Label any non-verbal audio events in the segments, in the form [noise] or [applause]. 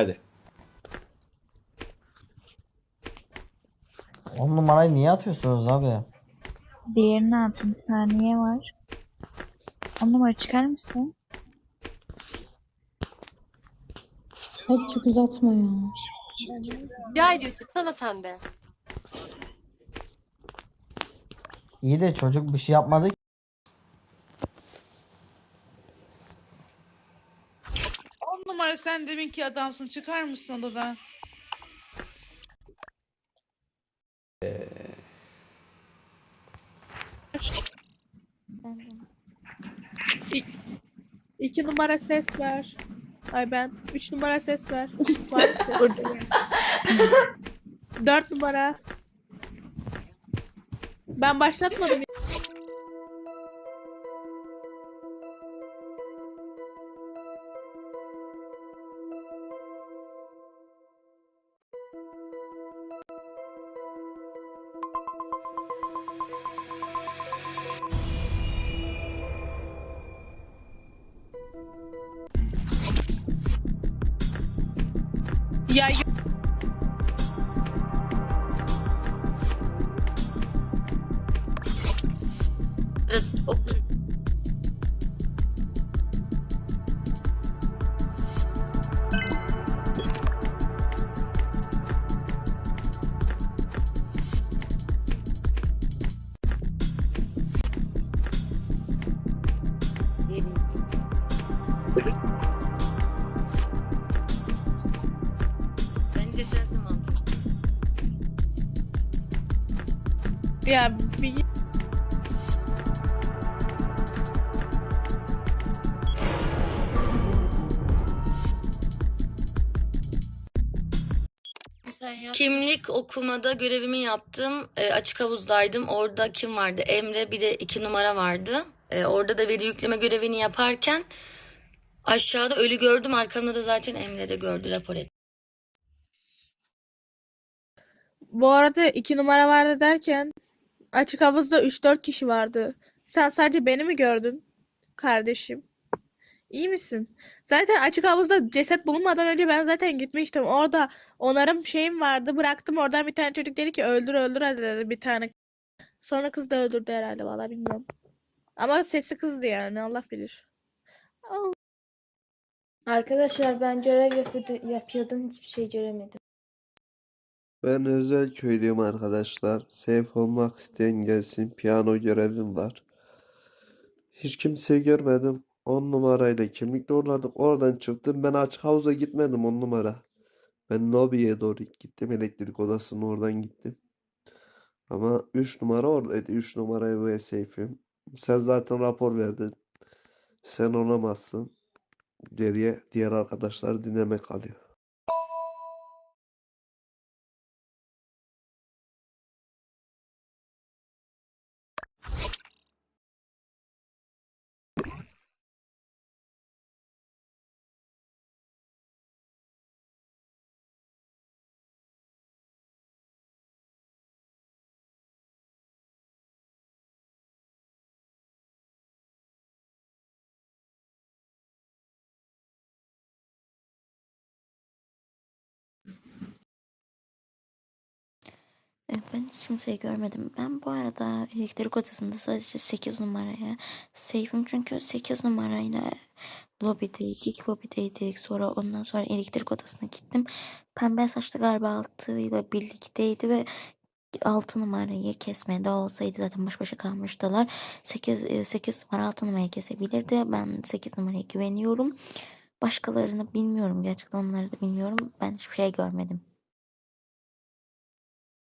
Hadi. On numarayı niye atıyorsunuz abi? Diğerini atın. Saniye var. On numara çıkar mısın? Hadi çok uzatma ya. Rica ediyor tutsana sen de. İyi de çocuk bir şey yapmadı ki. On numara sen deminki adamsın. Çıkar mısın odadan? İki numara ses ver. Ay ben. Üç numara ses ver. Var mı ses? Dört numara. Ben başlatmadım. Ya bir Kimlik okumada görevimi yaptım. E, açık havuzdaydım. Orada kim vardı? Emre bir de iki numara vardı. E, orada da veri yükleme görevini yaparken aşağıda ölü gördüm. Arkamda da zaten Emre de gördü rapor etti. bu arada iki numara vardı derken açık havuzda 3-4 kişi vardı. Sen sadece beni mi gördün kardeşim? İyi misin? Zaten açık havuzda ceset bulunmadan önce ben zaten gitmiştim. Orada onarım şeyim vardı. Bıraktım oradan bir tane çocuk dedi ki öldür öldür hadi dedi bir tane. Sonra kız da öldürdü herhalde vallahi bilmiyorum. Ama sesi kızdı yani Allah bilir. Arkadaşlar ben görev yapıyordu- yapıyordum hiçbir şey göremedim. Ben özel köylüyüm arkadaşlar. Safe olmak isteyen gelsin. Piyano görevim var. Hiç kimseyi görmedim. 10 numarayla kimlikle uğradık. Oradan çıktım. Ben açık havuza gitmedim 10 numara. Ben lobiye doğru gittim. Elektrik odasının oradan gittim. Ama 3 numara oradaydı. 3 numaraya ve safe'im. Sen zaten rapor verdin. Sen olamazsın. Geriye diğer arkadaşlar dinleme kalıyor. Ben hiç kimseyi görmedim. Ben bu arada elektrik odasında sadece 8 numaraya safe'im çünkü 8 numarayla lobideydik, lobideydik. Sonra ondan sonra elektrik odasına gittim. Pembe saçlı galiba altıyla birlikteydi ve 6 numarayı kesmede olsaydı zaten baş başa kalmıştılar. 8, 8 numara 6 numarayı kesebilirdi. Ben 8 numaraya güveniyorum. Başkalarını bilmiyorum gerçekten onları da bilmiyorum. Ben hiçbir şey görmedim.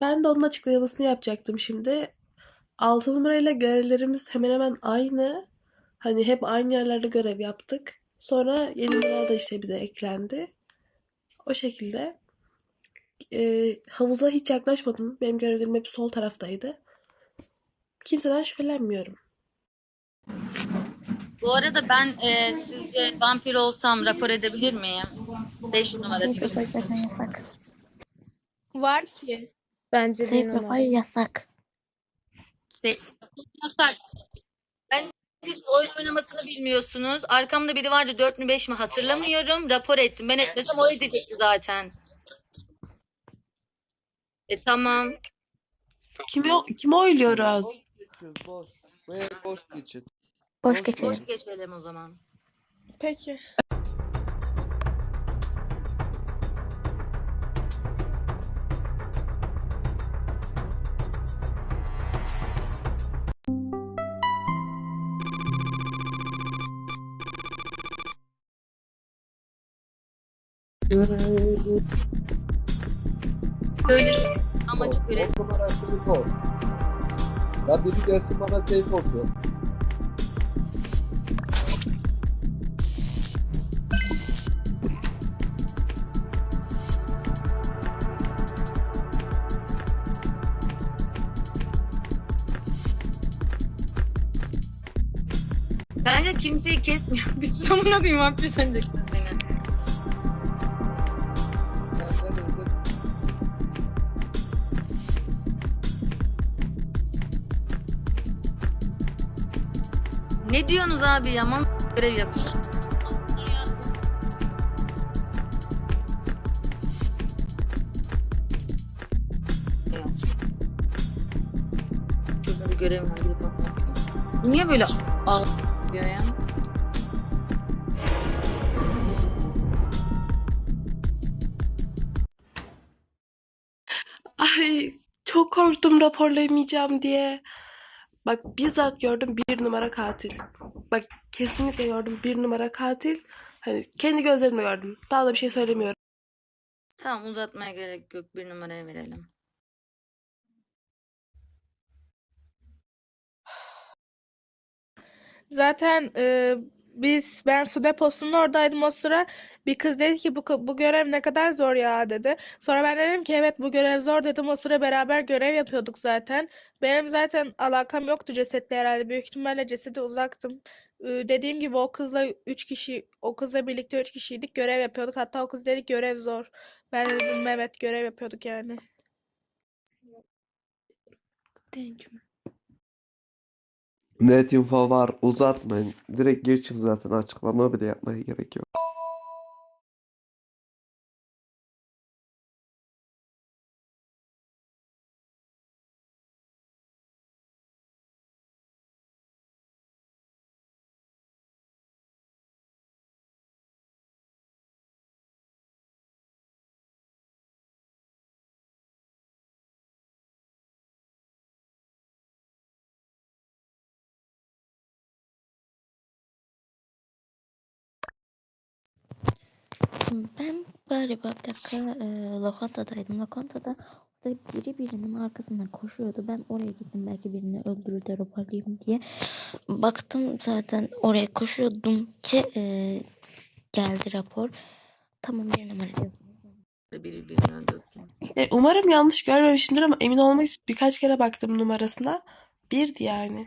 Ben de onun açıklamasını yapacaktım şimdi. 6 numarayla görevlerimiz hemen hemen aynı. Hani hep aynı yerlerde görev yaptık. Sonra 7 numara da işte bize eklendi. O şekilde. Ee, havuza hiç yaklaşmadım. Benim görevlerim hep sol taraftaydı. Kimseden şüphelenmiyorum. Bu arada ben e, sizce vampir olsam rapor edebilir miyim? 5 numara diyorsun. zaten yasak. Var ki. Bence Safe bir numara. yapay yasak. Yasak. Ben Siz oyun oynamasını bilmiyorsunuz. Arkamda biri vardı 4 mü 5 mi hatırlamıyorum. Rapor ettim. Ben etmesem o edecekti zaten. E tamam. Kimi, kimi oyluyoruz? Boş. Bu el boş geçin. Boş Boş geçelim. Boş geçelim o zaman. Peki. Böyle amacı görev. On numara safe ol. Ya biri gelsin bana safe olsun. Bence kimseyi kesmiyor. [laughs] Bir sonuna koyayım vampir sanacaklar abi yaman görev yapıyor. Şurada bir görev var gidip onu niye böyle ağlıyor ya? Ay çok korktum raporlayamayacağım diye. Bak bizzat gördüm bir numara katil. Bak kesinlikle gördüm bir numara katil. Hani kendi gözlerimle gördüm. Daha da bir şey söylemiyorum. Tamam uzatmaya gerek yok. Bir numaraya verelim. Zaten e, biz ben su deposunun oradaydım o sıra. Bir kız dedi ki bu bu görev ne kadar zor ya dedi. Sonra ben dedim ki evet bu görev zor dedim. O sıra beraber görev yapıyorduk zaten. Benim zaten alakam yoktu cesetle herhalde. Büyük ihtimalle cesede uzaktım. Dediğim gibi o kızla 3 kişi o kızla birlikte 3 kişiydik. Görev yapıyorduk. Hatta o kız dedi ki görev zor. Ben de dedim evet görev yapıyorduk yani. Net info var uzatmayın. Direkt geçin zaten açıklama bile yapmaya gerek yok. Ben galiba bir dakika e, lokantadaydım. Lokantada orada biri birinin arkasından koşuyordu. Ben oraya gittim belki birini öldürür de raporlayayım diye. Baktım zaten oraya koşuyordum ki e, geldi rapor. Tamam bir numara. Biri birini öldürdü. E, umarım yanlış görmemişimdir ama emin olmak için birkaç kere baktım numarasına. Birdi yani.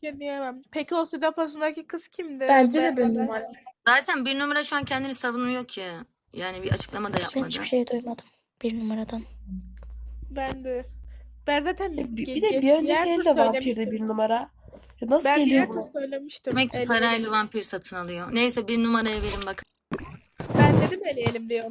Şey diyemem. Peki o su deposundaki kız kimdi? Bence de bir numara. Zaten bir numara şu an kendini savunuyor ki. Yani bir açıklama da Ben yapmadı. hiçbir şey duymadım. Bir numaradan. Ben de. Ben zaten bir, bir de bir önceki elde vampirde bir numara. Ya nasıl Ben geliyor diğer bu? tur söylemiştim. Demek ki eleyelim. parayla vampir satın alıyor. Neyse bir numaraya verin bakın. Ben dedim eleyelim diyorum.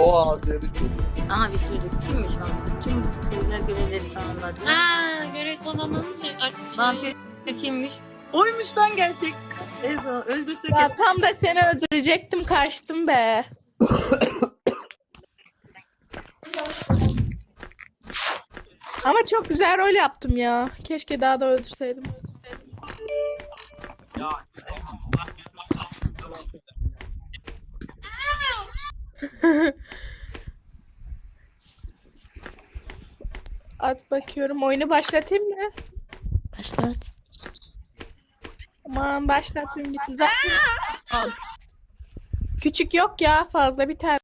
O Azeri çocuk. Aha bitirdik. Kimmiş vampir? Tüm köyler görevleri tamamladı. Aa, görev tamamlanınca artık şey- Vampir kimmiş? Oymuş lan gerçek. Ezo öldürsek Ya tam da seni öldürecektim kaçtım be. Ama çok güzel rol yaptım ya. Keşke daha da öldürseydim. At bakıyorum. Oyunu başlatayım mı? Başlat. Aman başlatayım gitti. Zaten... Küçük yok ya fazla bir tane.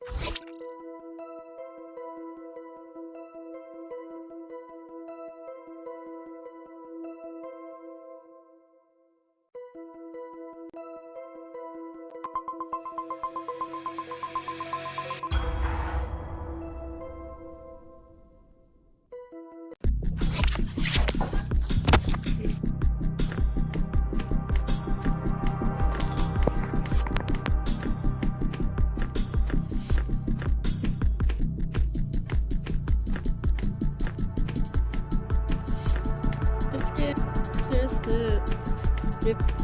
Le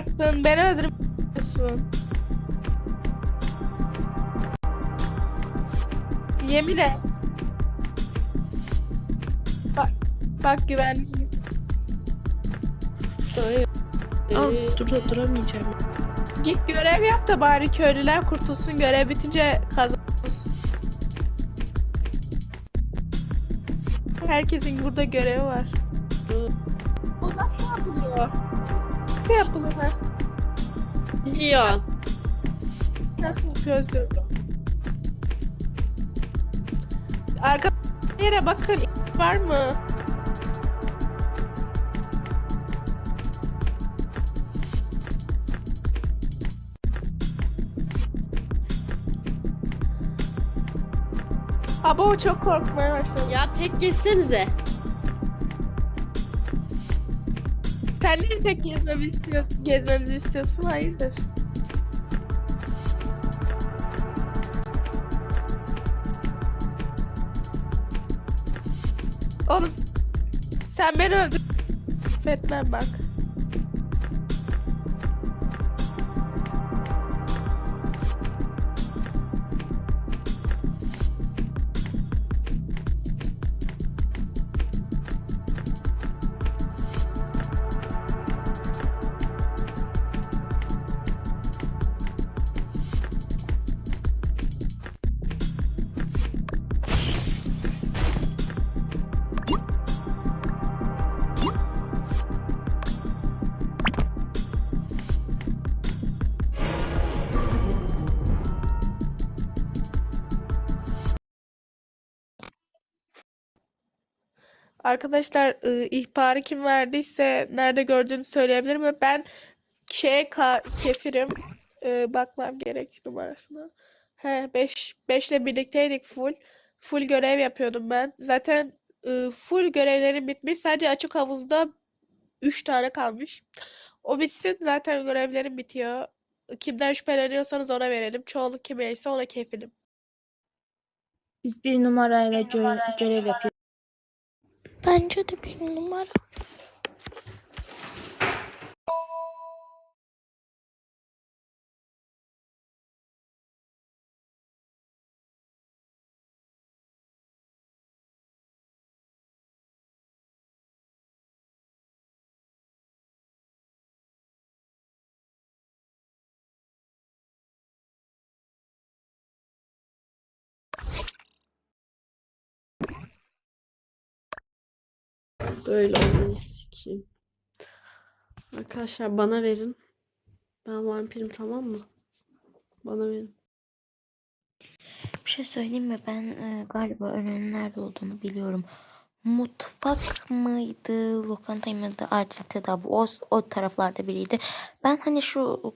Taktın, beni öldürüyorsun. Yemin et. Bak, bak güvenliğim. Al dur duramayacağım. Git görev yap da bari köylüler kurtulsun. Görev bitince kazanırız. Herkesin burada görevi var. Bu nasıl yapılıyor? Nasıl yapılıyor? ha? Yok. Nasıl diyorum. Arka yere bakın var mı? Abo çok korkmaya başladım. Ya tek geçsenize. Sen niye tek gezmemi istiyorsun? Gezmemizi istiyorsun? Hayırdır? Oğlum sen beni öldür. Affetmem bak. Arkadaşlar ıı, ihbarı kim verdiyse nerede gördüğünü söyleyebilir mi? Ben şeye kefirim. Bakmam gerek numarasına. He 5 5 ile birlikteydik full. Full görev yapıyordum ben. Zaten ıı, full görevlerim bitmiş. Sadece açık havuzda 3 tane kalmış. O bitsin zaten görevlerim bitiyor. Kimden şüpheleniyorsanız ona verelim. Çoğunluk kime ise ona kefilim. Biz bir numarayla gö- görev yapıyoruz. Bence de bir numara. Böyle olmayı sikeyim. Arkadaşlar bana verin. Ben vampirim tamam mı? Bana verin. Bir şey söyleyeyim mi? Ben e, galiba öğlenin nerede olduğunu biliyorum. Mutfak mıydı, lokanta mıydı, acil tedavi o, o taraflarda biriydi. Ben hani şu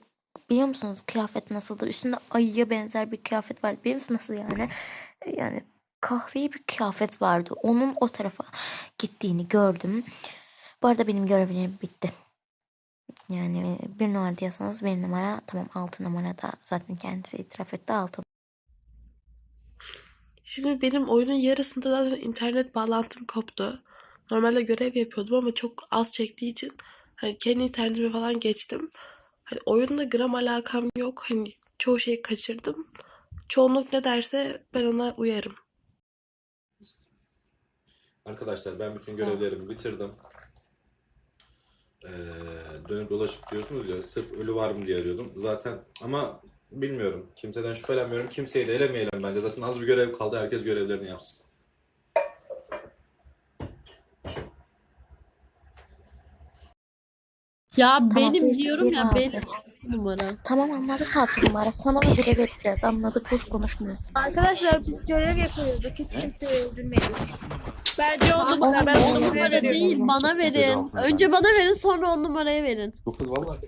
biliyor musunuz kıyafet nasıldır? Üstünde ayıya benzer bir kıyafet vardı. Biliyor musunuz nasıl yani? E, Yani kahveyi bir kıyafet vardı. Onun o tarafa gittiğini gördüm. Bu arada benim görevlerim bitti. Yani bir numara diyorsanız bir numara tamam altı numarada zaten kendisi itiraf etti altı Şimdi benim oyunun yarısında zaten internet bağlantım koptu. Normalde görev yapıyordum ama çok az çektiği için hani kendi internetime falan geçtim. Hani oyunla gram alakam yok. Hani çoğu şeyi kaçırdım. Çoğunluk ne derse ben ona uyarım. Arkadaşlar ben bütün görevlerimi bitirdim. Ee, dönüp dolaşıp diyorsunuz ya sırf ölü var mı diye arıyordum. Zaten ama bilmiyorum. Kimseden şüphelenmiyorum. Kimseyi de elemeyelim bence. Zaten az bir görev kaldı. Herkes görevlerini yapsın. Ya Tamam, benim diyorum ya altı. Numara. Tamam anladık altı numara. Sana görev vereceğiz. Anladık boş konuşmuyor. Arkadaşlar biz görev yapıyorduk. Hiç kimseyi öldürmeyin. Bence on numara. Ben on numara veriyorum. değil bana verin. Önce bana verin sonra on numaraya verin. Bu kız vallahi.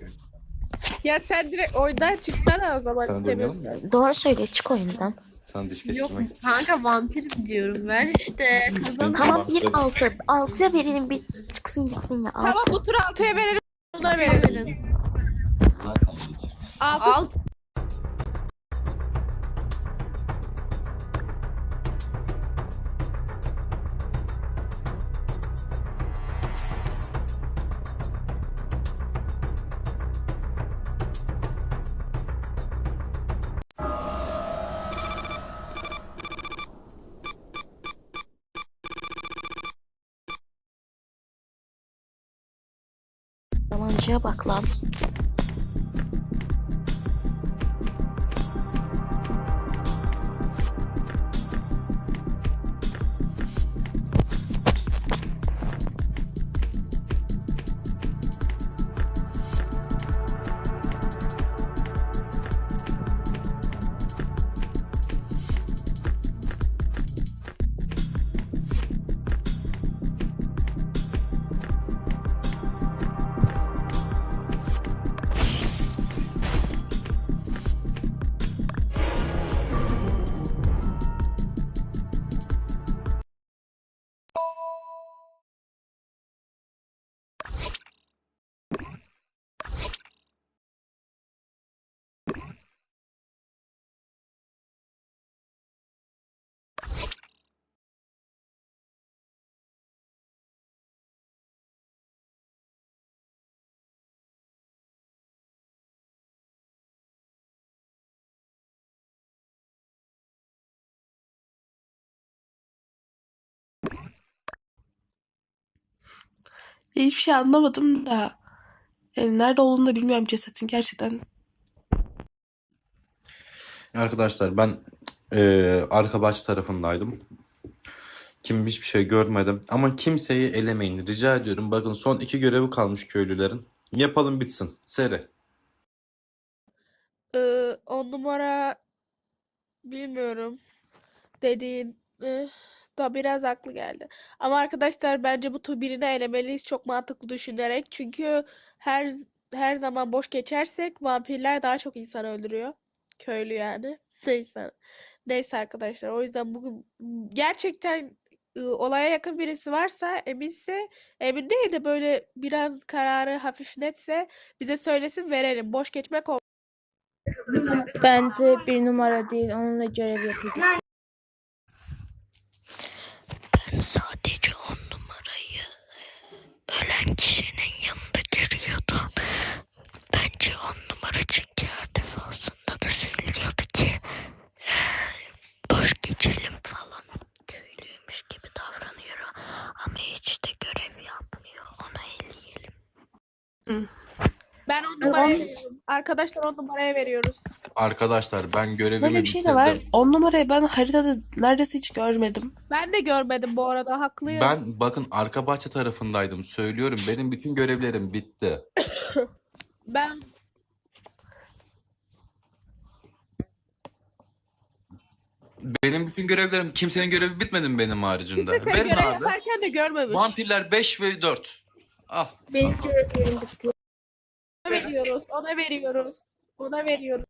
Ya sen direkt oyundan çıksana o zaman istemiyorsan. Doğru söylüyor çık oyundan. Sen diş Yok kanka vampirim diyorum. Ver işte kazan. Tamam bir altı. Altıya verelim bir çıksın gitsin ya. Tamam Altı. bu tur altıya verelim. Ona Altıya verelim. verin. Zaten geç. Altı. Alt. Yalancıya bak lan. Thank you. Ya hiçbir şey anlamadım da. Yani nerede olduğunu da bilmiyorum cesetin gerçekten. Arkadaşlar ben eee arka bahçe tarafındaydım. Kim hiçbir şey görmedim. Ama kimseyi elemeyin. Rica ediyorum. Bakın son iki görevi kalmış köylülerin. Yapalım bitsin. Seri. Ee, on numara bilmiyorum. Dediğin eh, da biraz haklı geldi. Ama arkadaşlar bence bu tur birini elemeliyiz çok mantıklı düşünerek. Çünkü her her zaman boş geçersek vampirler daha çok insan öldürüyor. Köylü yani. [laughs] Neyse. Neyse arkadaşlar. O yüzden bugün gerçekten ı, olaya yakın birisi varsa eminse emin değil de böyle biraz kararı hafif netse bize söylesin verelim. Boş geçmek olmaz. Bence bir numara değil. Onunla görev yapıyorduk. Ben sadece on numarayı ölen kişinin yanında görüyordum. Bence on numara çünkü her defasında da söylüyordu ki "Eee, boş geçelim falan. Köylüymüş gibi davranıyor ama hiç de görev yapmıyor. Ona eleyelim. Ben on numaraya veriyorum. Arkadaşlar on numaraya veriyoruz. Arkadaşlar ben görevimi Böyle bir şey de var. bitirdim. 10 numarayı ben haritada neredeyse hiç görmedim. Ben de görmedim bu arada haklıyım. Ben bakın arka bahçe tarafındaydım. Söylüyorum benim bütün görevlerim bitti. [coughs] Ben Benim bütün görevlerim kimsenin görevi bitmedi mi benim haricinde? kimse sen görev abi. yaparken de görmemiş. Vampirler 5 ve 4. Al. Benim görevlerim bitti. Ona veriyoruz, ona veriyoruz, ona veriyoruz.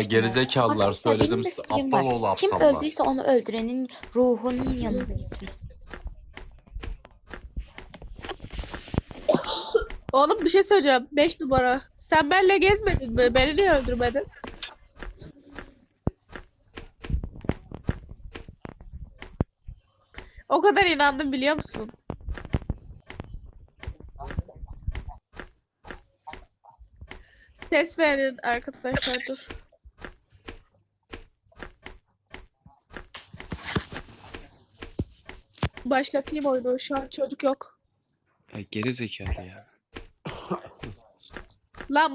Ya gerizekalılar Arkadaşlar, söyledim benim fikrim Aptal var. oğlu Kim aptallar. öldüyse onu öldürenin ruhunun yanına gitsin. Oğlum bir şey söyleyeceğim. 5 numara. Sen benimle gezmedin mi? Beni niye öldürmedin? O kadar inandım biliyor musun? Ses verin arkadaşlar dur. Başlatayım oyunu. Şu an çocuk yok. Ya geri zekalı ya. Lan